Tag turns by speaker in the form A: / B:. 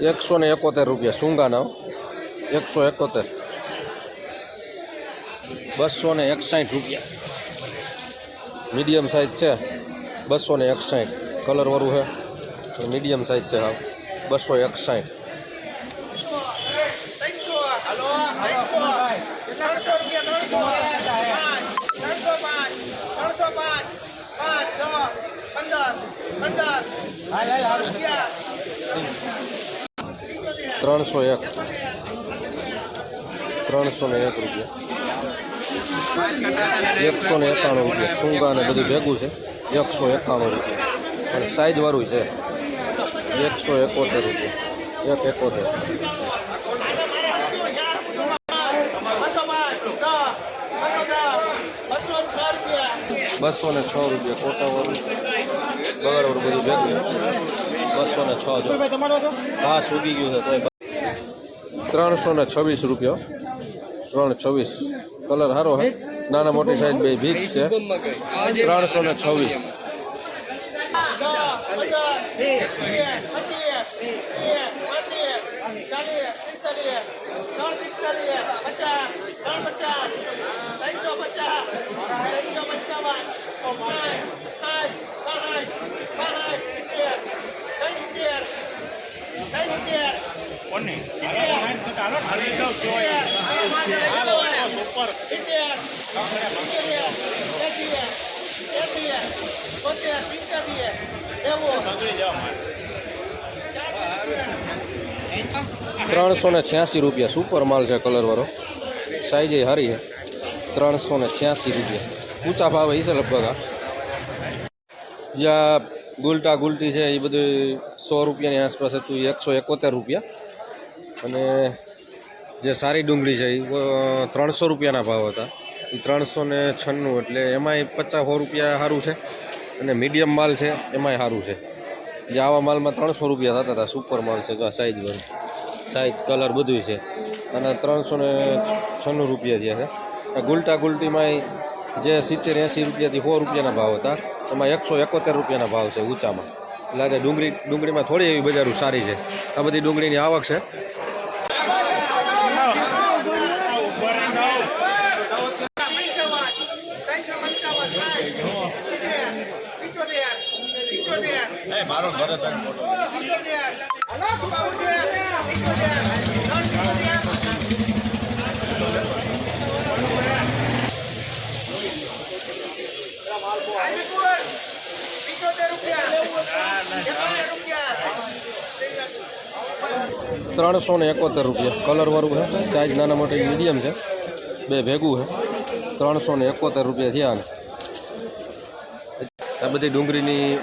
A: એકસો ને એકોતેર રૂપિયા સુંગાના એકસો એકોતેર. બસો ને એકસાઠ રૂપિયા. મીડિયમ સાઇઝ છે. બસો ને એકસાઠ. કલરવાળું છે. મીડિયમ સાઇઝ છે હા બસો એકસાઠ.
B: ત્રણસો રૂપિયા ત્રણસો પાંચ ત્રણસો પાંચ ત્રણસો પાંચ પાંચ છ પંદર પંદર રૂપિયા
A: ત્રણસો એક. ત્રણસો ને એક રૂપિયા. એકસો ને એકાણું રૂપિયા. સૂંગા ને બધું ભેગું છે. એકસો એકાણું રૂપિયા. અને સાઈઝવાળું છે. એકસો એકોતેર રૂપિયા. એક એકોતેર.
B: બસો
A: ને છ રૂપિયા કોટાવાળું બગાડવાળું બધું ભેગું. બસો ને છ હા સૂકી ગયું છે તોય ત્રણસો ને છવ્વીસ રૂપિયા. ત્રણ છવ્વીસ. કલર સારો હે. નાના મોટી સાઈઝ બે ભીત છે. ત્રણસો ને છવ્વીસ. ત્રણસો ને છ્યાસી રૂપિયા સુપર માલ છે કલરવાળો સાઈઝ એ હારી છે. ત્રણસો ને છ્યાસી રૂપિયા. ઊંચા ભાવે છે લગભગ આ. જ્યાં ગુલટા ગુલટી છે, એ બધું સો રૂપિયાની આસપાસ હતું એકસો એકોતેર રૂપિયા. અને જે સારી ડુંગળી છે, એ ત્રણસો રૂપિયાના ભાવ હતા. એ ત્રણસો ને છન્નું, એટલે એમાંય પચાસ રૂપિયા સારું છે. અને મીડિયમ માલ છે, એમાંય સારું છે. જે આવા માલમાં ત્રણસો રૂપિયા થતા હતા, સુપર માલ છે, જો આ સાઈઝ સાઇઝ કલર બધું છે. અને ત્રણસો ને છન્નું રૂપિયા જે છે. ગુલટા ગુલટીમાં જે સિત્તેર એંસી રૂપિયાથી સો રૂપિયાના ભાવ હતા, એમાં એકસો એકોતેર રૂપિયાના ભાવ છે ઊંચામાં. એટલે આજે ડુંગળી, ડુંગળીમાં થોડી એવી બજારો સારી છે. આ બધી ડુંગળીની આવક છે.
B: મારો ઘર
A: ત્રણસો ને એકોતેર રૂપિયા. કલરવાળું છે. સાઇઝ નાના મોટી મીડિયમ છે. બે ભેગું છે. ત્રણસો ને એકોતેર રૂપિયા થયા આ બધી ડુંગળીની